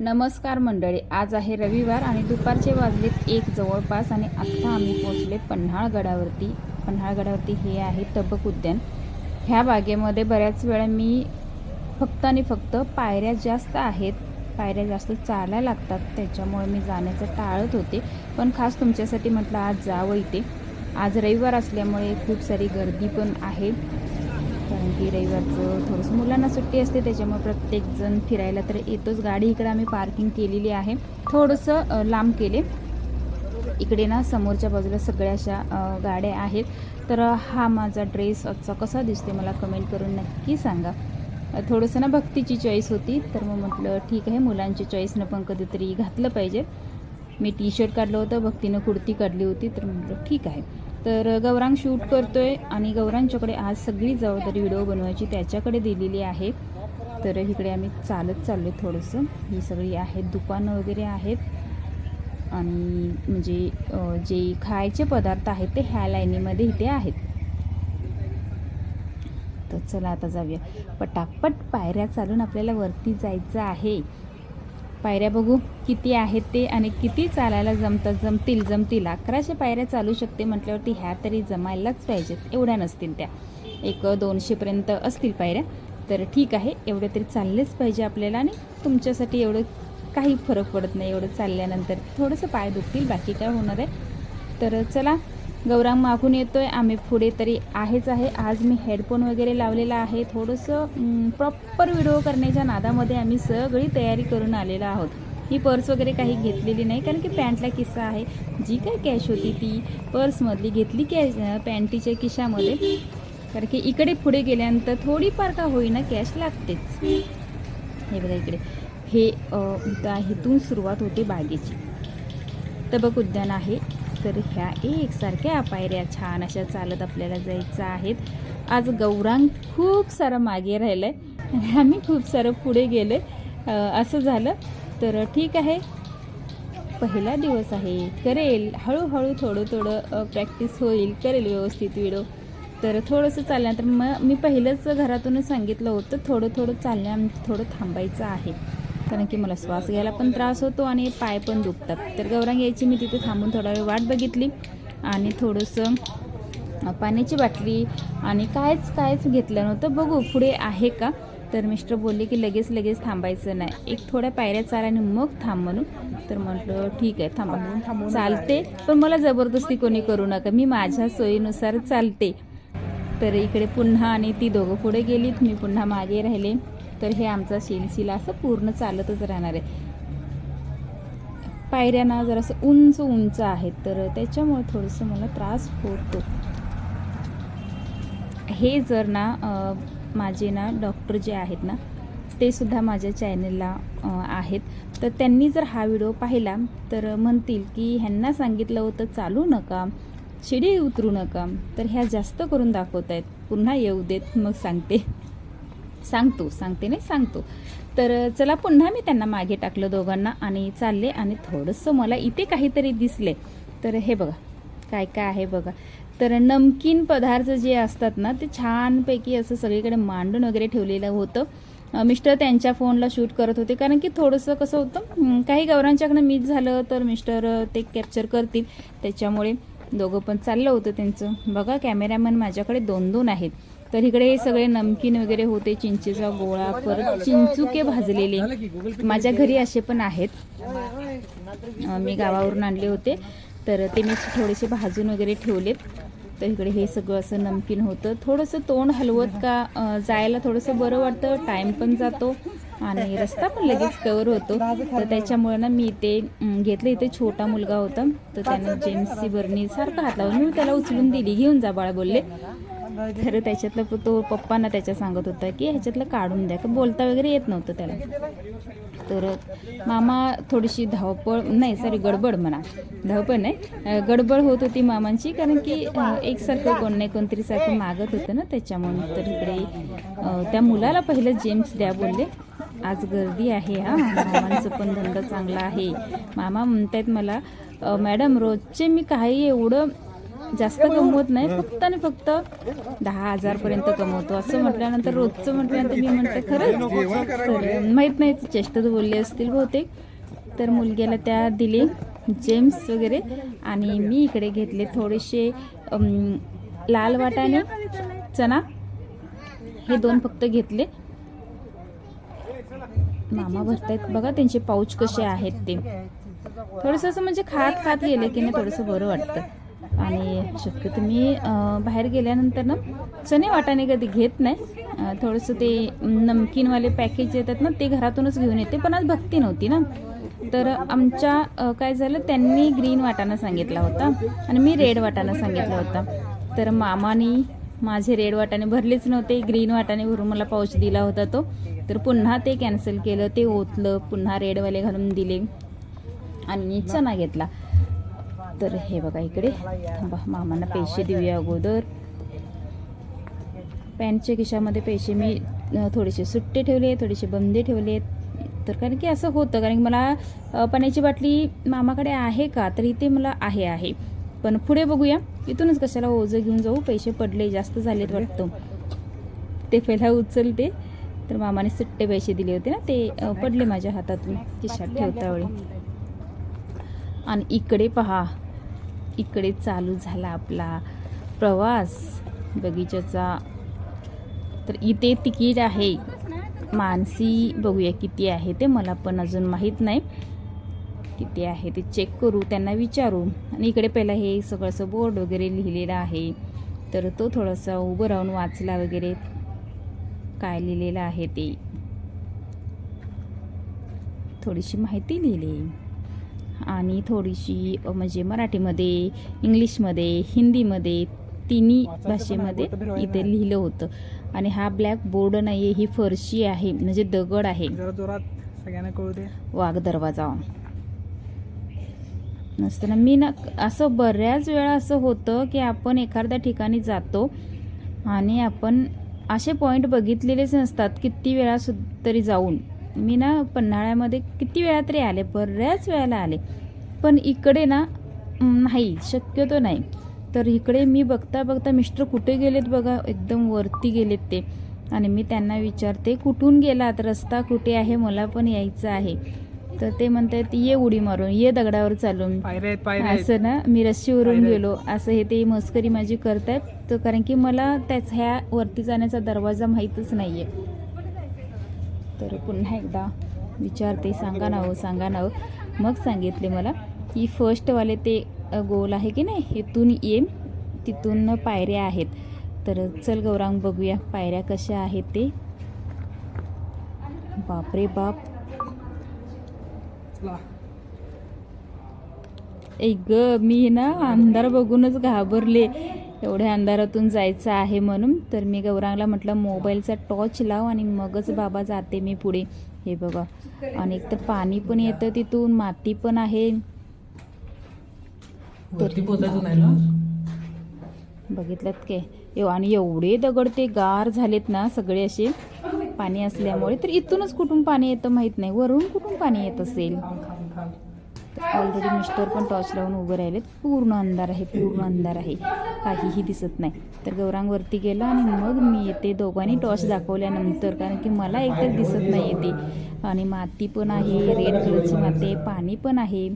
नमस्कार मंडळी आज आहे रविवार आणि दुपारचे वाजलेत एक जवळपास आणि आत्ता आम्ही पोचले पन्हाळगडावरती. पन्हाळगडावरती हे आहे तबक उद्यान. ह्या बागेमध्ये बऱ्याच वेळा मी फक्त आणि फक्त पायऱ्या जास्त आहेत. पायऱ्या जास्त चालायला लागतात त्याच्यामुळे मी जाण्याचं टाळत होते. पण खास तुमच्यासाठी म्हटलं आज जावं इथे. आज रविवार असल्यामुळे खूप सारी गर्दी पण आहे. कारण की रविवारचं थोडंसं मुलांना सुट्टी असते त्याच्यामुळे प्रत्येकजण फिरायला तर येतोच. गाडी इकडे आम्ही पार्किंग केलेली आहे. थोडंसं लांब केले. इकडे ना समोरच्या बाजूला सगळ्या अशा गाड्या आहेत. तर हा माझा ड्रेस आजचा कसा दिसते मला कमेंट करून नक्की सांगा. थोडंसं ना भक्तीची चॉईस होती. तर मग म्हटलं ठीक आहे मुलांची चॉईसनं पण कधीतरी घातलं पाहिजे. मी टी शर्ट काढलं होतं भक्तीनं कुर्ती काढली होती. तर म्हटलं ठीक आहे. तर गौरांग शूट करतोय आणि गौरांच्याकडे आज सगळी जबाबदारी व्हिडिओ बनवायची त्याच्याकडे दिलेली आहे. तर इकडे आम्ही चालत चाललो थोडंसं. ही सगळी आहेत दुकानं वगैरे आहेत. आणि म्हणजे जे खायचे पदार्थ आहेत ते ह्या लाईनीमध्ये इथे आहेत. तर चला आता जाऊया. पटापट पायऱ्या चालून आपल्याला वरती जायचं आहे. पायऱ्या बघू किती आहेत ते आणि किती चालायला जमतात जमतील जमतील. अकराशे पायऱ्या चालू शकते म्हटल्यावरती ह्या तरी जमायलाच पाहिजेत. एवढ्या नसतील त्या. एक दोनशेपर्यंत असतील पायऱ्या. तर ठीक आहे एवढे तरी चाललेच पाहिजे आपल्याला आणि तुमच्यासाठी एवढं काही फरक पडत नाही. एवढं चालल्यानंतर थोडंसं पाय दुखतील बाकी काय होणार आहे. तर चला गौरांग मागून येतोय. आम्ही पुढे तरी आहेच आहे. आज मी हेडफोन वगैरे लावलेला आहे. थोडंसं प्रॉपर व्हिडिओ करण्याच्या नादामध्ये आम्ही सगळी तयारी करून आलेलो आहोत. ही पर्स वगैरे काही घेतलेली नाही कारण की पॅन्टला किस्सा आहे. जी काय कॅश होती ती पर्समधली घेतली कॅश पॅन्टीच्या किशामध्ये कारण की इकडे पुढे गेल्यानंतर थोडीफार का होईना कॅश लागतेच. हे बघा इकडे. हे इथून सुरुवात होते बागेची. तबक उद्यान आहे. तर ह्या एकसारख्या पायऱ्या छान अशा चालत आपल्याला जायचं आहेत. आज गौरांग खूप सारं मागे राहिलं आहे आणि आम्ही खूप सारं पुढे गेलो असं झालं. तर ठीक आहे. पहिला दिवस आहे. करेल. हळूहळू थोडं थोडं प्रॅक्टिस होईल. करेल व्यवस्थित व्हिडिओ तर थोडंसं चालल्यानंतर मग मी पहिलंच घरातूनच सांगितलं होतं. थोडं थोडं चालण्यानंतर थोडं थांबायचं आहे. कारण की मला श्वास घ्यायला पण त्रास होतो आणि पाय पण दुखतात. तर गौरांग यायची मी तिथे थांबून थोडा वेळ वाट बघितली आणि थोडंसं पाण्याची बाटली आणि कायच कायच घेतलं नव्हतं. बघू पुढे आहे का? तर मिस्टर बोलले की लगेच लगेच थांबायचं नाही. एक थोड्या पायऱ्या चाल आणि मग थांब म्हणून. तर म्हटलं ठीक आहे थांबा. चालते पण मला जबरदस्ती कोणी करू नका. मी माझ्या सोयीनुसार चालते. तर इकडे पुन्हा आणि ती दोघं पुढे गेलीत. मी पुन्हा मागे राहिले. तर हे आमचा सिलसिला असं पूर्ण चालतच राहणार आहे. पायऱ्यांना जरासं उंच उंच आहेत तर त्याच्यामुळे थोडंसं मला त्रास होतो. हे जर ना माझे ना डॉक्टर जे आहेत ना ते सुद्धा माझ्या चॅनलला आहेत. तर त्यांनी जर हा व्हिडिओ पाहिला तर म्हणतील की ह्यांना सांगितलं होतं चालू नका शिडी उतरू नका. तर ह्या जास्त करून दाखवत आहेत पुन्हा येऊ देत मग सांगते. सांगतो सांगते नाही सांगतो. तर चला पुन्हा मी त्यांना मागे टाकलं दोघांना आणि चालले आणि थोडंसं मला इथे काहीतरी दिसले. तर हे बघा काय काय आहे बघा. तर नमकीन पदार्थ जे असतात ना ते छानपैकी असं सगळीकडे मांडून वगैरे ठेवलेलं होतं. मिस्टर त्यांच्या फोनला शूट करत होते कारण की थोडंसं कसं होतं काही गौरांच्याकडनं मिस झालं तर मिस्टर ते कॅप्चर करतील. त्याच्यामुळे दोघं पण चाललं होतं त्यांचं. बघा कॅमेरामॅन माझ्याकडे दोन दोन आहेत. तर इकडे हे सगळे नमकीन वगैरे होते चिंचेचा गोळा परत चिंचुके भाजलेले. माझ्या घरी असे पण आहेत. मी गावावरून आणले होते. तर ते मी थोडेसे भाजून वगैरे ठेवलेत. तर इकडे हे सगळं असं नमकीन होतं. थोडंसं तोंड हलवत का जायला थोडंसं बरं वाटतं. टाईम पण जातो आणि रस्ता पण लगेच कवर होतो. तर त्याच्यामुळे ना मी इथे घेतलं. इथे छोटा मुलगा होता. तर त्यानं जेम्सची बरणी सारखं हात लावून मी त्याला उचलून दिली. घेऊन जा बाळा बोलले. तर त्याच्यातलं तो पप्पांना त्याच्या सांगत होता की ह्याच्यातलं काढून द्या का बोलता वगैरे येत नव्हतं त्याला. तर मामा थोडीशी धावपळ नाही सॉरी गडबड म्हणा. धावपळ नाही गडबड होत होती मामांची कारण की एकसारखं कोण नाही कोणतरी सारखं मागत होतं ना त्याच्यामुळे. तर इकडे त्या मुलाला पहिलं जेम्स द्या बोलले. आज गर्दी आहे हा. मामांचं पण धंदा चांगला आहे. मामा म्हणतायत मला मॅडम रोजचे मी काही एवढं जास्त कमवत नाही फक्त आणि फक्त दहा हजारपर्यंत कमवतो असं म्हटल्यानंतर रोजचं म्हटल्यानंतर मी म्हटलं खरंच माहीत नाही चेष्टत बोलले असतील बहुतेक. तर मुलग्याला त्या दिले जेम्स वगैरे. आणि मी इकडे घेतले थोडेसे लाल वाटाणे चना हे दोन फक्त घेतले. मामा भरतायत. बघा त्यांचे पाऊच कसे आहेत ते. थोडंसं असं म्हणजे खात खात गेले की नाही थोडंसं बरं वाटतं. आणि शक्यतो मी बाहेर गेल्यानंतर ना चणे वाटाणे कधी घेत नाही. थोडंसं ते नमकीनवाले पॅकेज येतात ना ते घरातूनच घेऊन येते पण आज भक्ती नव्हती ना. तर आमच्या काय झालं त्यांनी ग्रीन वाटाणा सांगितला होता आणि मी रेड वाटाणा सांगितला होता. तर मामानी माझे रेड वाटाणे भरलेच नव्हते ग्रीन वाटाणे भरून मला पाऊच दिला होता तो. तर पुन्हा ते कॅन्सल केलं ते ओतलं पुन्हा रेडवाले घालून दिले आणि चणा घेतला. तर हे बघा इकडे. थांबा मामांना पैसे देऊया अगोदर. पॅन्टच्या खिशामध्ये पैसे मी थोडेसे सुट्टे ठेवले थोडेसे बंदे ठेवले. तर कारण की असं होतं कारण की मला पाण्याची बाटली मामाकडे आहे का? तर इथे मला आहे आहे. पण पुढे बघूया. इथूनच कशाला ओझं घेऊन जाऊ? पैसे पडले जास्त झालेत वाटतं. ते पहिला उचलते. तर मामाने सुट्टे पैसे दिले होते ना ते पडले माझ्या हातातून खिशात ठेवता वेळी. आणि इकडे पहा. इकडे चालू झाला आपला प्रवास बगीचाचा तर इथे तिकीट आहे. मानसी बघूया किती आहे ते. मला पण अजून माहीत नाही. किती आहे ते चेक करू त्यांना विचारू. आणि इकडे पहिला हे सगळंसं बोर्ड वगैरे लिहिलेलं आहे. तर तो थोडासा उभं राहून वाचला वगैरे काय लिहिलेलं आहे ते. थोडीशी माहिती लिहिली. आणि थोडीशी म्हणजे मराठीमध्ये इंग्लिशमध्ये हिंदीमध्ये तिन्ही भाषेमध्ये इथे लिहिलं होतं. आणि हा ब्लॅक बोर्ड नाही आहे ही फरशी आहे म्हणजे दगड आहे. वाघ दरवाजा. नसताना मी ना असं बऱ्याच वेळा असं होतं की आपण एखाद्या ठिकाणी जातो आणि आपण असे पॉईंट बघितलेलेच नसतात किती वेळा तरी जाऊन. मी ना पन्हाळ्यामध्ये किती वेळा तरी आले बऱ्याच वेळाला आले. पण इकडे ना नाही शक्यतो नाही. तर इकडे मी बघता बघता मिस्टर कुठे गेलेत बघा एकदम वरती गेलेत ते. आणि मी त्यांना विचारते कुठून गेलात? रस्ता कुठे आहे? मला पण यायचं आहे. तर ते म्हणतात ये उडी मारून ये दगडावर चालून. असं ना मी रस्सीवरून. गेलो. असं हे ते मस्करी माझी करतायत. तर कारण की मला त्याच ह्या वरती जाण्याचा दरवाजा माहीतच नाहीये. तर पुन्हा एकदा विचारते सांगा ना हो सांगा ना हो. मग सांगितले मला की फर्स्टवाले ते गोल आहे की नाही? इथून ये तिथून पायऱ्या आहेत. तर चल गौरांग बघूया पायऱ्या कशा आहेत ते. बापरे बाप. ए ग मी ना अंधार बघूनच घाबरले. एवढ्या अंधारातून जायचं आहे म्हणून. तर मी गौरांगला म्हटलं मोबाईलचा टॉर्च लाव आणि मगच बाबा जाते मी पुढे. हे बघा. आणि एक तर पाणी पण येतं तिथून माती पण आहे. बघितलं काय आणि एवढे दगड ते गार झालेत ना सगळे असे. पाणी असल्यामुळे. तर इथूनच कुठून पाणी येतं माहीत नाही. वरून कुठून पाणी येत असेल? ऑलरेडी मिस्टर पण टॉर्च लावून उभं राहिलेत. पूर्ण अंधार आहे पूर्ण अंधार आहे. काहीही दिसत नाही. तर गौरांग वरती गेला आणि मग मी येते दोघांनी टॉर्च दाखवल्यानंतर कारण की मला एकतर दिसत नाही येते आणि माती पण आहे रेड कलरची माती आहे पाणी पण आहे.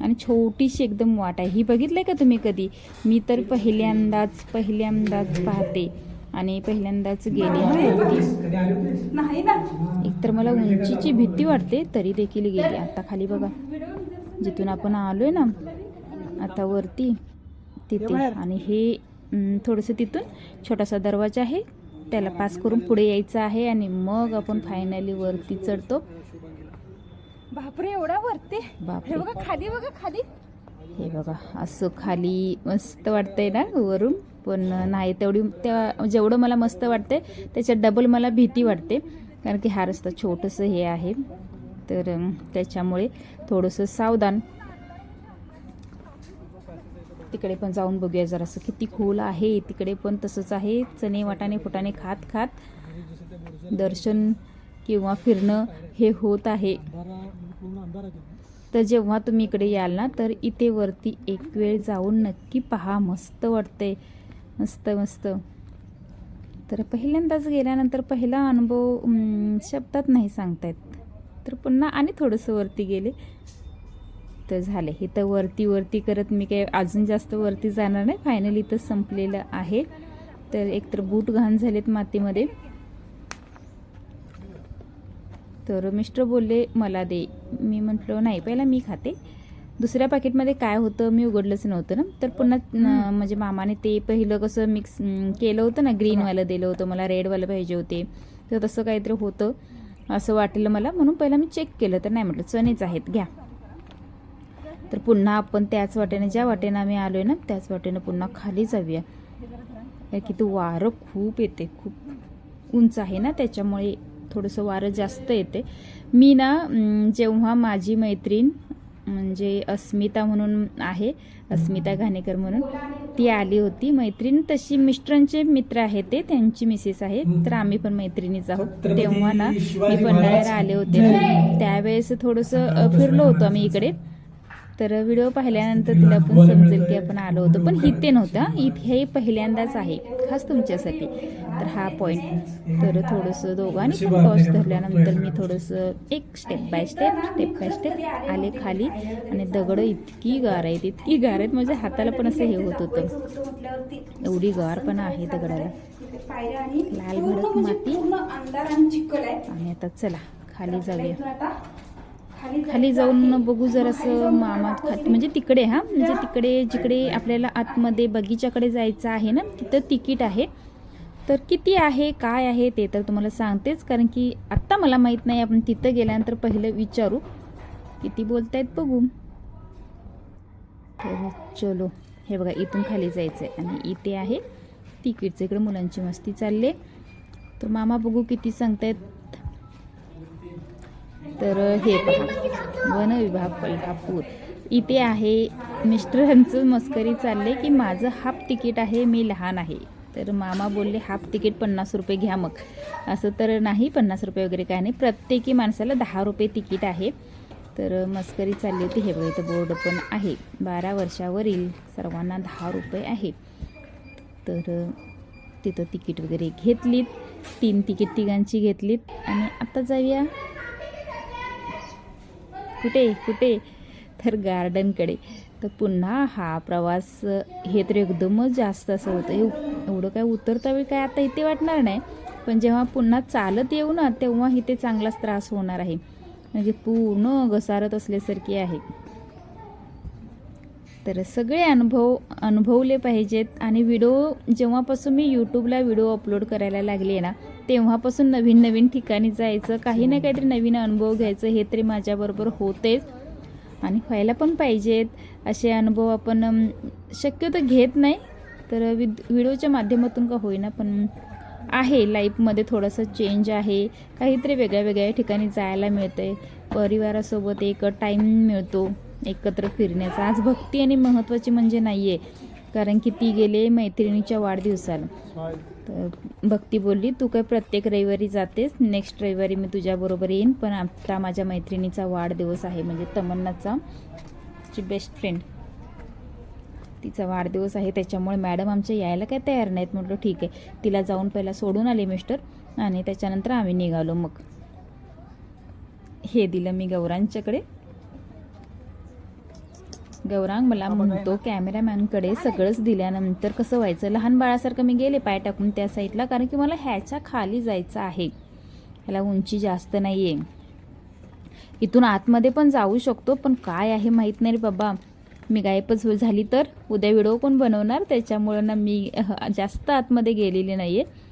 आणि छोटीशी एकदम वाट आहे. ही बघितलंय का तुम्ही कधी? मी तर पहिल्यांदाच पहिल्यांदाच पाहते. आणि पहिल्यांदाच गेले आहे एकतर मला उंचीची भीती वाटते तरी देखील गेली. आता खाली बघा. जिथून आपण आलोय ना आता वरती. तिथे आणि हे थोडंसं तिथून छोटासा दरवाजा आहे. त्याला पास करून पुढे यायचं आहे आणि मग आपण फायनली वरती चढतो. बापरे एवढा वरती? बापरे. हे बघा खाली बघा खाली. हे बघा असं खाली मस्त वाटतंय ना वरून. पण नाही तेवढी त्या जेवढं मला मस्त वाटते त्याच्यात डबल मला भीती वाटते. कारण की हा रस्ता छोटंसं हे आहे. तर त्याच्यामुळे थोडंसं सावधान तिकडे पण जाऊन बघूया जरासं किती खोल आहे तिकडे पण तसंच आहे. चणे वाटाणे फुटाणे खात खात दर्शन किंवा फिरणं हे होत आहे. तर जेव्हा तुम्ही इकडे याल ना तर इथे वरती एक वेळ जाऊन नक्की पहा. मस्त वाटते मस्त मस्त. तर पहिल्यांदाच गेल्यानंतर पहिला अनुभव शब्दात नाही सांगता येत तर पुन्हा आणि थोडंसं वरती गेले. तर झाले. इथं वरती वरती करत मी काही अजून जास्त वरती जाणार नाही. फायनली इथं संपलेलं आहे. तर एकतर बूट घाण झालेत मातीमध्ये. तर मिस्टर बोलले मला दे. मी म्हटलं नाही पहिला मी खाते. दुसऱ्या पॅकेटमध्ये काय होतं मी उघडलंच नव्हतं ना. तर पुन्हा म्हणजे मामाने ते पहिलं कसं मिक्स केलं होतं ना ग्रीनवालं दिलं होतं. मला रेडवालं पाहिजे होते. तर तसं काहीतरी होतं असं वाटलं मला. म्हणून पहिला मी चेक केलं. तर नाही म्हटलं चणेच आहेत घ्या. तर पुन्हा आपण त्याच वाटेने ज्या वाटेनं आम्ही आलोय ना त्याच वाटेनं पुन्हा खाली जाऊया. काय की तो वारं खूप येते खूप उंच आहे ना त्याच्यामुळे थोडंसं वारं जास्त येते. मी ना जेव्हा माझी मैत्रीण म्हणजे अस्मिता म्हणून आहे अस्मिता घाणेकर म्हणून ती आली होती. मैत्रीण तशी मिस्टरांचे मित्र आहेत ते त्यांची मिसेस आहे तर आम्ही पण मैत्रिणीच आहोत. तेव्हा ना मी पन्हाळ्याला आले होते. त्यावेळेस थोडंसं फिरलो होतो आम्ही इकडे. तर व्हिडिओ पाहिल्यानंतर तिला पण समजेल की आपण आलो होतो. पण इथे नव्हतं इथे हे पहिल्यांदाच आहे खास तुमच्यासाठी. तर हा पॉईंट तर थोडंसं दोघांनी पण टॉस धरल्यानंतर मी थोडंसं एक step by step step by step आले खाली. आणि दगडं इतकी गार आहेत इतकी गार आहेत. माझ्या हाताला पण असं हे होत होतं. एवढी गार पण आहे दगडाला. लाल पूर्ण भडक माती. आणि आता चला खाली जाऊया. खाली जाऊन बघू जरासं मामा खात म्हणजे तिकडे हा? म्हणजे तिकडे जिकडे आपल्याला आतमध्ये बगीच्याकडे जायचं आहे ना तिथं तिकीट आहे. तर किती आहे काय आहे ते तर तुम्हाला सांगतेच कारण की आत्ता मला माहीत नाही आपण तिथं गेल्यानंतर पहिलं विचारू. किती बोलतायत बघू. तर चलो हे बघा इथून खाली जायचं आहे आणि इथे आहे. तिकीटचं इकडे मुलांची मस्ती चालली तर मामा बघू किती सांगतायत. तर हे पहा. वन विभाग कोल्हापूर. इथे आहे मिस्टरांचं मस्करी चालले की माझं हाफ तिकीट आहे मी लहान आहे. तर मामा बोलले हाफ तिकीट पन्नास रुपये घ्या मग. असं तर नाही पन्नास रुपये वगैरे काय नाही. प्रत्येकी माणसाला दहा रुपये तिकीट आहे. तर मस्करी चालली होती. हे बघा इथं बोर्ड पण आहे. बारा वर्षावरील सर्वांना दहा रुपये आहे. तर तिथं तिकीट वगैरे घेतलीत. तीन तिकीट तिघांची घेतलीत. आणि आता जाऊया कुठे कुठे? तर गार्डनकडे तर पुन्हा हा प्रवास हे तर एकदमच जास्त असं होतं. एवढं काय उतरता वेळ काय आता इथे वाटणार नाही. पण जेव्हा पुन्हा चालत येऊ ना तेव्हा इथे चांगलाच त्रास होणार आहे. म्हणजे पूर्ण घसारत असल्यासारखी आहे. तर सगळे अनुभव अनुभवले पाहिजेत. आणि व्हिडिओ जेव्हापासून मी यूट्यूबला व्हिडिओ अपलोड करायला लागले ना तेव्हापासून नवीन नवीन ठिकाणी जायचं काही ना काहीतरी नवीन अनुभव घ्यायचं हे तरी माझ्याबरोबर होतेच. आणि व्हायला पण पाहिजेत असे अनुभव आपण शक्यतो घेत नाही. तर विद व्हिडिओच्या माध्यमातून का होईना पण आहे लाईफमध्ये थोडंसं चेंज आहे. काहीतरी वेगळ्या वेगळ्या ठिकाणी जायला मिळतं आहे परिवारासोबत एक टाईम मिळतो एकत्र फिरण्याचा. आज भक्ती आणि महत्त्वाची म्हणजे नाही आहे कारण की ती गेले मैत्रिणीच्या वाढदिवसाला. तर भक्ती बोलली तू काय प्रत्येक रविवारी जातेस नेक्स्ट रविवारी मी तुझ्याबरोबर येईन पण आता माझ्या मैत्रिणीचा वाढदिवस आहे म्हणजे तमन्नाचा ची बेस्ट फ्रेंड तिचा वाढदिवस आहे त्याच्यामुळे मॅडम आमच्या यायला काय तयार नाहीत. म्हटलं ठीक आहे तिला जाऊन पहिला सोडून आले मिस्टर आणि त्याच्यानंतर आम्ही निघालो मग. हे दिलं मी गौरांच्याकडे. गौरांग मला म्हणतो कॅमेरामॅनकडे सगळंच दिल्यानंतर कसं व्हायचं? लहान बाळासारखं मी गेले पाय टाकून त्या साईडला कारण की मला ह्याच्या खाली जायचं आहे. ह्याला उंची जास्त नाही आहे इथून आतमध्ये पण जाऊ शकतो पण काय आहे माहीत नाही रे बाबा. मी गायबच झाली तर? उद्या व्हिडिओ कोण बनवणार? त्याच्यामुळं ना मी जास्त आतमध्ये गेलेली नाही आहे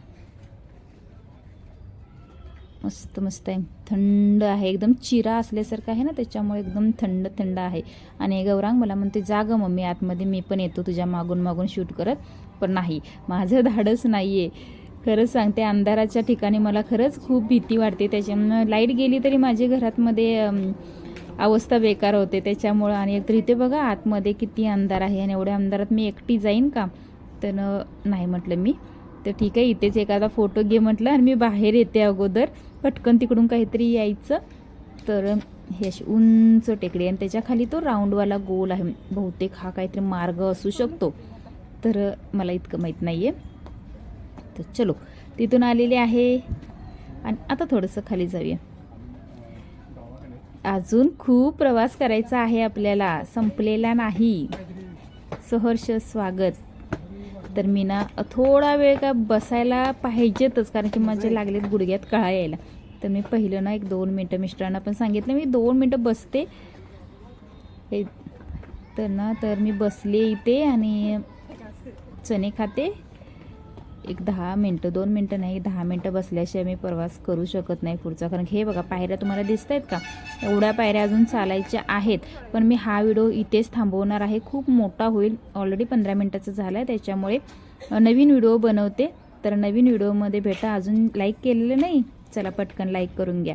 मस्त मस्त आहे. थंड आहे. एकदम चिरा असल्यासारखं आहे ना त्याच्यामुळे एकदम थंड थंड आहे. आणि गौरांग मला म्हणते जा गं मम्मी आतमध्ये मी पण येतो तुझ्या मागून मागून शूट करत. पण नाही माझं धाडस नाही आहे खरंच सांगते अंधाराच्या ठिकाणी मला खरंच खूप भीती वाटते. त्याच्यामुळं लाइट गेली तरी माझी घरातमध्ये अवस्था बेकार होते. त्याच्यामुळं आणि एकतर इथे बघा आतमध्ये किती अंधार आहे आणि एवढ्या अंधारात मी एकटी जाईन का? तर नाही म्हटलं मी. तर ठीक आहे इथेच एखादा फोटो घे म्हटलं आणि मी बाहेर येते अगोदर. पटकन तिकडून काहीतरी यायचं. तर हे अशी उंच टेकडी आणि त्याच्याखाली तो राऊंडवाला गोल आहे. बहुतेक हा काहीतरी मार्ग असू शकतो. तर मला इतकं माहीत नाही आहे तर चलो तिथून आलेले आहे. आणि आता थोडंसं खाली जाऊया. अजून खूप प्रवास करायचा आहे आपल्याला. संपलेला नाही. सहर्ष स्वागत. तर मी ना थोडा वेळ का बसायला पाहिजेतच कारण की माझे लागलेत गुडघ्यात कळा यायला. तर मी पहिलं ना एक दोन मिनटं मिस्टरांना पण सांगितलं मी दोन मिनटं बसते. तर ना तर मी बसले इथे आणि चणे खाते. एक दहा मिनटं दोन मिनटं नाही दहा मिनटं बसल्याशिवाय मी प्रवास करू शकत नाही पुढचा. कारण हे बघा पायऱ्या तुम्हाला दिसत आहेत का? एवढ्या पायऱ्या अजून चालायच्या आहेत. पण मी हा व्हिडिओ इथेच थांबवणार आहे. खूप मोठा होईल. ऑलरेडी पंधरा मिनटाचा झाला आहे त्याच्यामुळे नवीन व्हिडिओ बनवते. तर नवीन व्हिडिओमध्ये भेटा. अजून लाईक केलेलं नाही? चला पटकन लाईक करून घ्या.